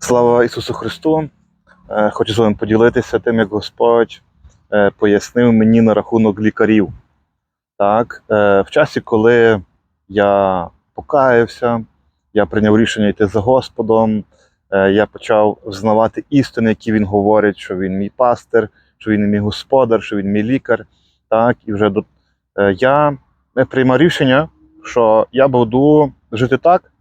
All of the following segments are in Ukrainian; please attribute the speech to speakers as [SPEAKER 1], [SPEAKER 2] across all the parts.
[SPEAKER 1] Слава Ісусу Христу! Е, Хочу з вами поділитися тим, як Господь е, пояснив мені на рахунок лікарів. Так, е, в часі, коли я покаявся, я прийняв рішення йти за Господом, я почав взнавати істини, які він говорить, що він мій пастир, що він мій господар, що він мій лікар. Так, і вже до, я приймав рішення, що я буду жити так,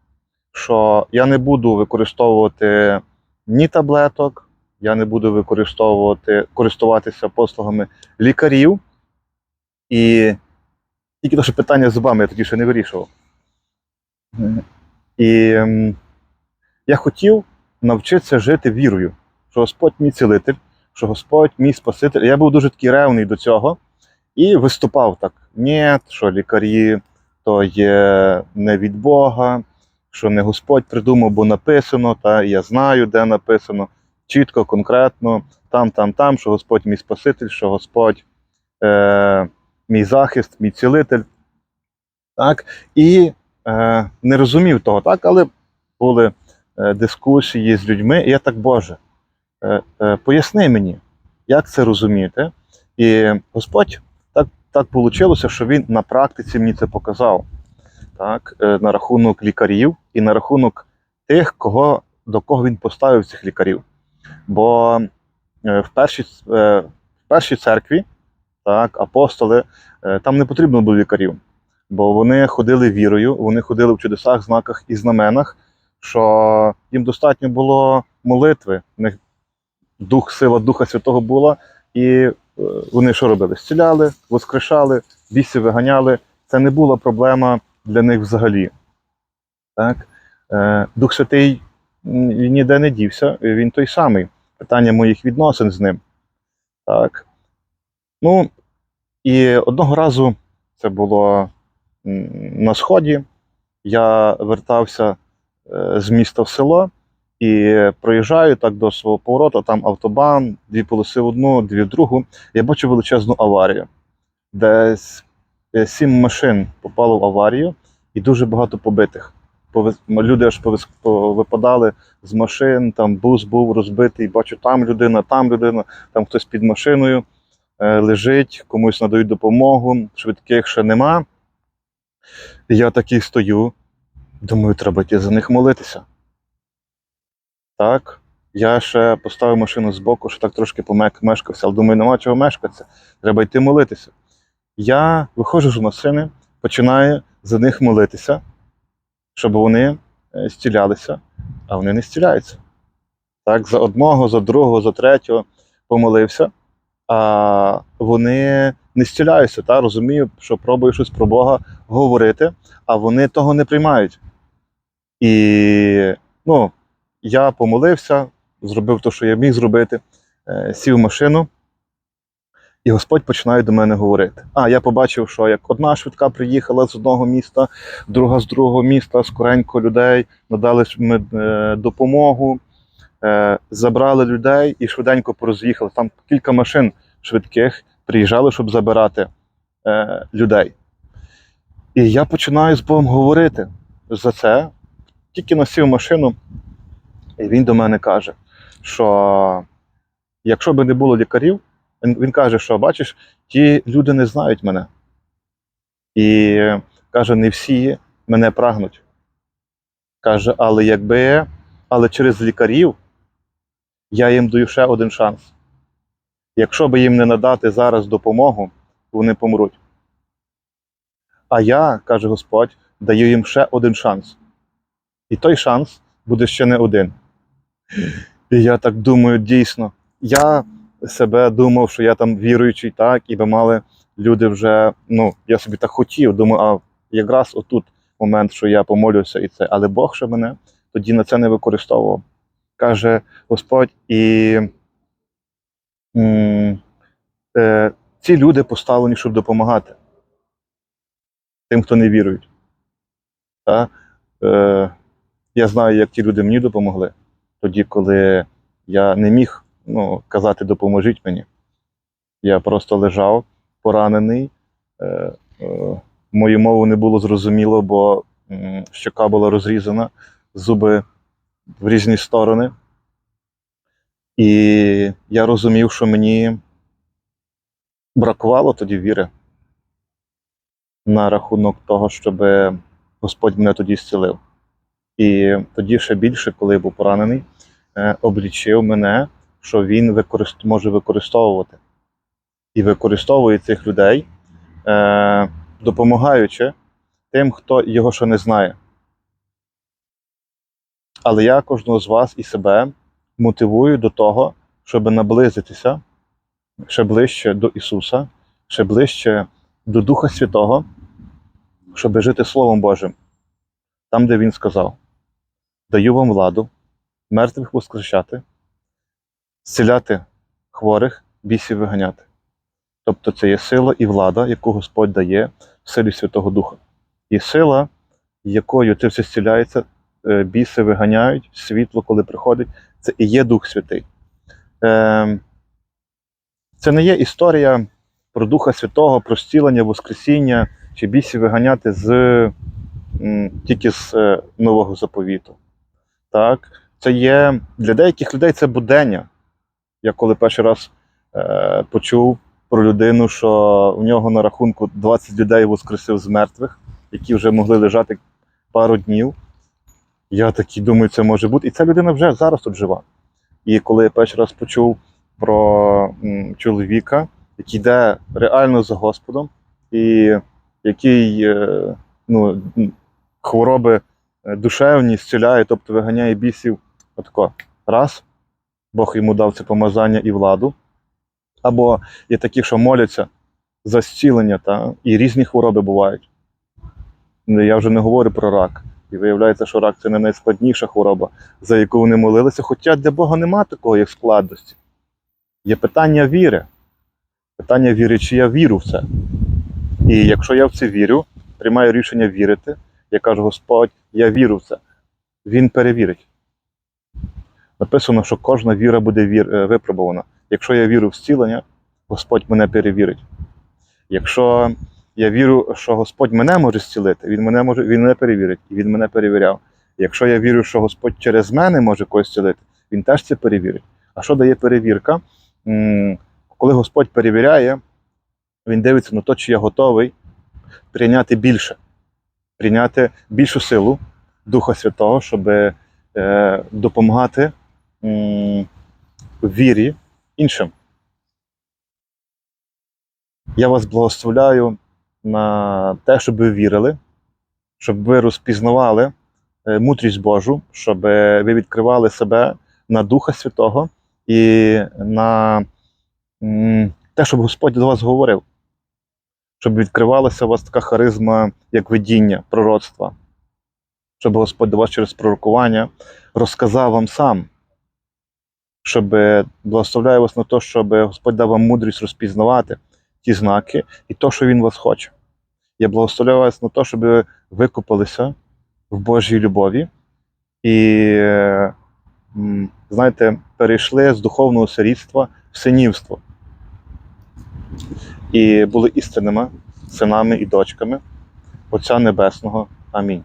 [SPEAKER 1] що я не буду використовувати ні таблеток, я не буду використовувати користуватися послугами лікарів. І тільки те, що питання з зубами я тоді ще не вирішував. І ем, я хотів навчитися жити вірою, що Господь мій цілитель, що Господь мій Спаситель. Я був дуже такий ревний до цього і виступав так: ні, що лікарі то є не від Бога, що не Господь придумав, бо написано, та я знаю, де написано чітко, конкретно, там, там, там, що Господь мій Спаситель, що Господь е, мій захист, мій цілитель. Так? І е, не розумів того, так, але були е, дискусії з людьми, і я так, Боже, е, е, поясни мені, як це розуміти. І Господь так, так вийшло, що він на практиці мені це показав. Так, е, на рахунок лікарів і на рахунок тих, кого, до кого він поставив цих лікарів. Бо е, в першій, е, в першій церкві так, апостоли, там не потрібно було лікарів, бо вони ходили вірою, вони ходили в чудесах, знаках і знаменах, що їм достатньо було молитви, в них дух, сила Духа Святого була, і вони що робили? Зціляли, воскрешали, бісів виганяли. Це не була проблема для них взагалі. Так? Е, Дух Святий ніде не дівся, він той самий. Питання моїх відносин з ним. Так. Ну, і одного разу це було на сході. Я вертався е, з міста в село і проїжджаю так до свого повороту, там автобан, дві полоси в одну, дві в другу. Я бачу величезну аварію. Десь сім машин попало в аварію і дуже багато побитих. Люди аж повипадали з машин, там бус був розбитий, бачу, там людина, там людина, там хтось під машиною е, лежить, комусь надають допомогу, швидких ще нема. Я такий стою, думаю, треба йти за них молитися. Так, я ще поставив машину збоку, що так трошки помешкався, але думаю, нема чого мешкатися, треба йти молитися. Я виходжу з машини, починаю за них молитися, щоб вони е, зцілялися, а вони не зціляються. Так, за одного, за другого, за третього помолився, а вони не зціляються. Та? Розумію, що пробую щось про Бога говорити, а вони того не приймають. І ну, я помолився, зробив те, що я міг зробити, е, сів в машину, і Господь починає до мене говорити. А я побачив, що як одна швидка приїхала з одного міста, друга з другого міста, скоренько людей, надали мед- е, допомогу, е, забрали людей і швиденько пороз'їхали. Там кілька машин швидких приїжджали, щоб забирати е, людей. І я починаю з Богом говорити за це. Тільки насів машину, і він до мене каже, що якщо б не було лікарів, він, він каже, що бачиш, ті люди не знають мене. І каже, не всі мене прагнуть. Каже, але якби, але через лікарів я їм даю ще один шанс. Якщо би їм не надати зараз допомогу, вони помруть. А я, каже Господь, даю їм ще один шанс. І той шанс буде ще не один. І я так думаю, дійсно, я себе думав, що я там віруючий, так, і би мали люди вже, ну, я собі так хотів, думаю, а якраз отут момент, що я помолюся і це. Але Бог ще мене тоді на це не використовував. Каже Господь, і м, е, ці люди поставлені, щоб допомагати тим, хто не вірують. Та? Е, я знаю, як ті люди мені допомогли тоді, коли я не міг ну, казати допоможіть мені. Я просто лежав поранений. Е, е, мою мову не було зрозуміло, бо щока була розрізана, зуби в різні сторони. І я розумів, що мені бракувало тоді віри на рахунок того, щоб Господь мене тоді зцілив. І тоді ще більше, коли я був поранений, е, облічив мене, що він використ... може використовувати. І використовує цих людей, е, допомагаючи тим, хто його ще не знає. Але я кожного з вас і себе мотивую до того, щоб наблизитися ще ближче до Ісуса, ще ближче до Духа Святого, щоб жити Словом Божим, там, де Він сказав: даю вам владу, мертвих воскрешати, зціляти хворих, бісів виганяти. Тобто це є сила і влада, яку Господь дає в силі Святого Духа. І сила, якою це все зціляється, е, біси виганяють, світло, коли приходить, це і є Дух Святий. Е, Це не є історія про Духа Святого, про зцілення, Воскресіння чи бісів виганяти з, тільки з е, Нового заповіту. Так? Це є для деяких людей це будення. Я коли перший раз е, почув про людину, що в нього на рахунку 20 людей воскресив з мертвих, які вже могли лежати пару днів. Я такий думаю, це може бути. І ця людина вже зараз тут жива. І коли я перший раз почув про м, чоловіка, який йде реально за Господом, і який е, ну, хвороби е, душевні зціляє, тобто виганяє бісів, отако, раз, Бог йому дав це помазання і владу. Або є такі, що моляться за зцілення, та, і різні хвороби бувають. Я вже не говорю про рак. І виявляється, що рак це не найскладніша хвороба, за яку вони молилися. Хоча для Бога нема такого, як складності. Є питання віри. Питання віри, чи я вірю в це. І якщо я в це вірю, приймаю рішення вірити, я кажу, Господь, я вірю в це. Він перевірить. Написано, що кожна віра буде вір... е, випробована. Якщо я вірю в зцілення, Господь мене перевірить. Якщо я вірю, що Господь мене може зцілити, Він мене може, він мене перевірить, і Він мене перевіряв. Якщо я вірю, що Господь через мене може когось зцілити, Він теж це перевірить. А що дає перевірка? Коли Господь перевіряє, Він дивиться на те, чи я готовий прийняти більше, прийняти більшу силу Духа Святого, щоб е, допомагати вірі іншим. Я вас благословляю на те, щоб ви вірили, щоб ви розпізнавали е, мудрість Божу, щоб ви відкривали себе на Духа Святого і на те, щоб Господь до вас говорив, щоб відкривалася у вас така харизма, як видіння, пророцтва, щоб Господь до вас через пророкування розказав вам сам, щоб благословляю вас на те, щоб Господь дав вам мудрість розпізнавати ті знаки і то, що Він вас хоче. Я благословляю вас на те, щоб ви викупалися в Божій любові і, е, знаєте, перейшли з духовного сирітства в синівство. І були істинними синами і дочками Отця Небесного. Амінь.